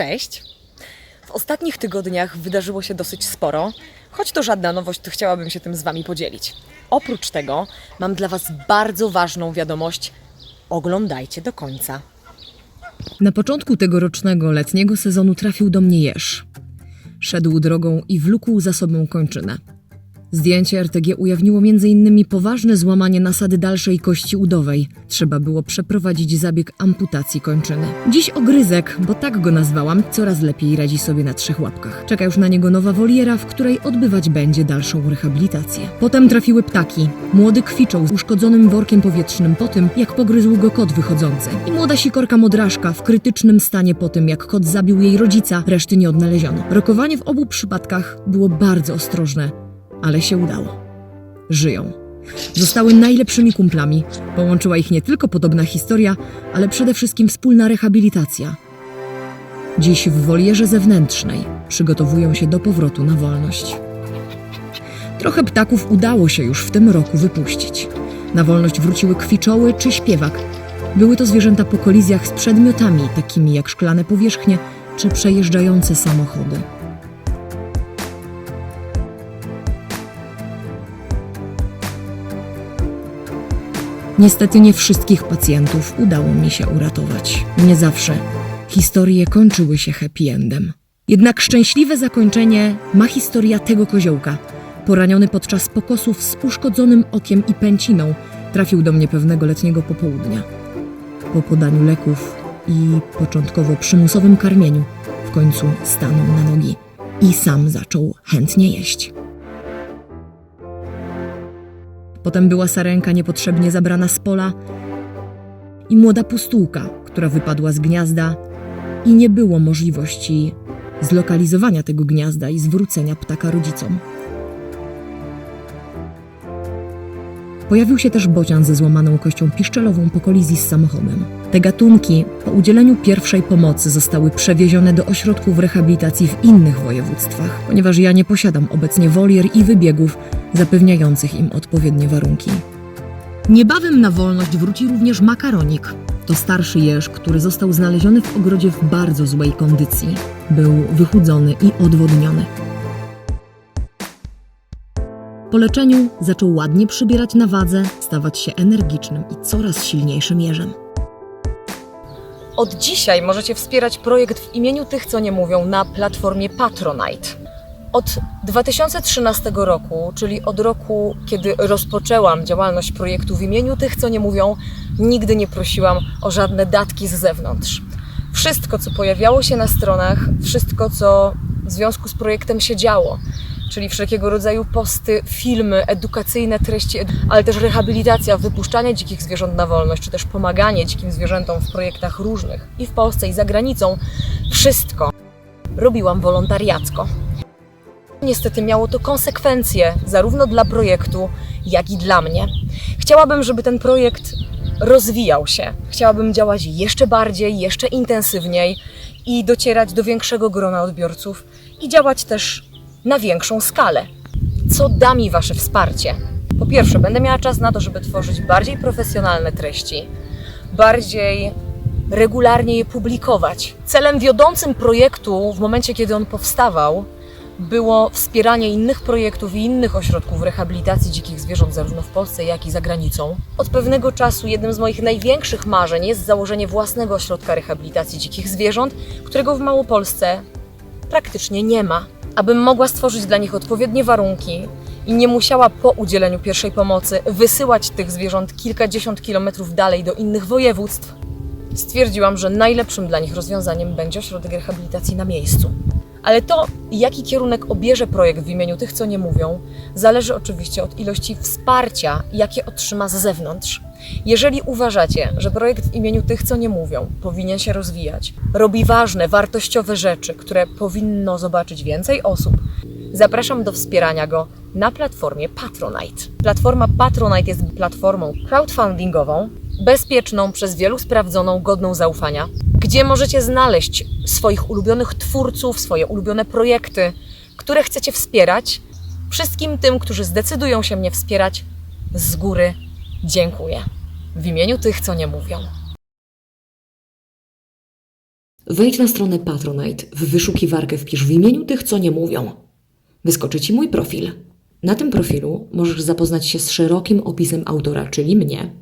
Cześć! W ostatnich tygodniach wydarzyło się dosyć sporo, choć to żadna nowość, to chciałabym się tym z Wami podzielić. Oprócz tego mam dla Was bardzo ważną wiadomość. Oglądajcie do końca. Na początku tegorocznego letniego sezonu trafił do mnie jeż. Szedł drogą i wlókł za sobą kończynę. Zdjęcie RTG ujawniło m.in. poważne złamanie nasady dalszej kości udowej. Trzeba było przeprowadzić zabieg amputacji kończyny. Dziś ogryzek, bo tak go nazwałam, coraz lepiej radzi sobie na trzech łapkach. Czeka już na niego nowa woliera, w której odbywać będzie dalszą rehabilitację. Potem trafiły ptaki. Młody kwiczał z uszkodzonym workiem powietrznym po tym, jak pogryzł go kot wychodzący. I młoda sikorka modraszka w krytycznym stanie po tym, jak kot zabił jej rodzica, reszty nie odnaleziono. Rokowanie w obu przypadkach było bardzo ostrożne, ale się udało. Żyją. Zostały najlepszymi kumplami. Połączyła ich nie tylko podobna historia, ale przede wszystkim wspólna rehabilitacja. Dziś w wolierze zewnętrznej przygotowują się do powrotu na wolność. Trochę ptaków udało się już w tym roku wypuścić. Na wolność wróciły kwiczoły czy śpiewak. Były to zwierzęta po kolizjach z przedmiotami, takimi jak szklane powierzchnie czy przejeżdżające samochody. Niestety nie wszystkich pacjentów udało mi się uratować. Nie zawsze. Historie kończyły się happy endem. Jednak szczęśliwe zakończenie ma historia tego koziołka. Poraniony podczas pokosów z uszkodzonym okiem i pęciną trafił do mnie pewnego letniego popołudnia. Po podaniu leków i początkowo przymusowym karmieniu w końcu stanął na nogi i sam zaczął chętnie jeść. Potem była sarenka niepotrzebnie zabrana z pola i młoda pustułka, która wypadła z gniazda i nie było możliwości zlokalizowania tego gniazda i zwrócenia ptaka rodzicom. Pojawił się też bocian ze złamaną kością piszczelową po kolizji z samochodem. Te gatunki po udzieleniu pierwszej pomocy zostały przewiezione do ośrodków rehabilitacji w innych województwach, ponieważ ja nie posiadam obecnie wolier i wybiegów zapewniających im odpowiednie warunki. Niebawem na wolność wróci również makaronik. To starszy jeż, który został znaleziony w ogrodzie w bardzo złej kondycji. Był wychudzony i odwodniony. Po leczeniu zaczął ładnie przybierać na wadze, stawać się energicznym i coraz silniejszym jeżem. Od dzisiaj możecie wspierać projekt w imieniu tych, co nie mówią, na platformie Patronite. Od 2013 roku, czyli od roku, kiedy rozpoczęłam działalność projektu w imieniu tych, co nie mówią, nigdy nie prosiłam o żadne datki z zewnątrz. Wszystko, co pojawiało się na stronach, wszystko, co w związku z projektem się działo, czyli wszelkiego rodzaju posty, filmy, edukacyjne treści, ale też rehabilitacja, wypuszczanie dzikich zwierząt na wolność, czy też pomaganie dzikim zwierzętom w projektach różnych i w Polsce, i za granicą, wszystko robiłam wolontariacko. Niestety miało to konsekwencje zarówno dla projektu, jak i dla mnie. Chciałabym, żeby ten projekt rozwijał się. Chciałabym działać jeszcze bardziej, jeszcze intensywniej i docierać do większego grona odbiorców i działać też na większą skalę. Co da mi Wasze wsparcie? Po pierwsze, będę miała czas na to, żeby tworzyć bardziej profesjonalne treści, bardziej regularnie je publikować. Celem wiodącym projektu w momencie, kiedy on powstawał, było wspieranie innych projektów i innych ośrodków rehabilitacji dzikich zwierząt, zarówno w Polsce, jak i za granicą. Od pewnego czasu jednym z moich największych marzeń jest założenie własnego ośrodka rehabilitacji dzikich zwierząt, którego w Małopolsce praktycznie nie ma. Abym mogła stworzyć dla nich odpowiednie warunki i nie musiała po udzieleniu pierwszej pomocy wysyłać tych zwierząt kilkadziesiąt kilometrów dalej do innych województw, stwierdziłam, że najlepszym dla nich rozwiązaniem będzie ośrodek rehabilitacji na miejscu. Ale to, jaki kierunek obierze projekt w imieniu tych, co nie mówią, zależy oczywiście od ilości wsparcia, jakie otrzyma z zewnątrz. Jeżeli uważacie, że projekt w imieniu tych, co nie mówią, powinien się rozwijać, robi ważne, wartościowe rzeczy, które powinno zobaczyć więcej osób, zapraszam do wspierania go na platformie Patronite. Platforma Patronite jest platformą crowdfundingową, bezpieczną, przez wielu sprawdzoną, godną zaufania, gdzie możecie znaleźć swoich ulubionych twórców, swoje ulubione projekty, które chcecie wspierać. Wszystkim tym, którzy zdecydują się mnie wspierać, z góry dziękuję. W imieniu tych, co nie mówią. Wejdź na stronę Patronite, w wyszukiwarkę wpisz w imieniu tych, co nie mówią. Wyskoczy Ci mój profil. Na tym profilu możesz zapoznać się z szerokim opisem autora, czyli mnie,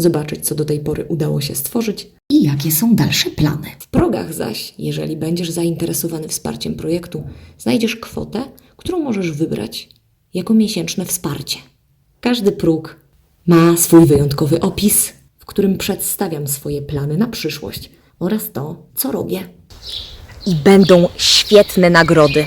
zobaczyć, co do tej pory udało się stworzyć I jakie są dalsze plany? w progach zaś, jeżeli będziesz zainteresowany wsparciem projektu, znajdziesz kwotę, którą możesz wybrać jako miesięczne wsparcie. Każdy próg ma swój wyjątkowy opis, w którym przedstawiam swoje plany na przyszłość oraz to, co robię. I będą świetne nagrody.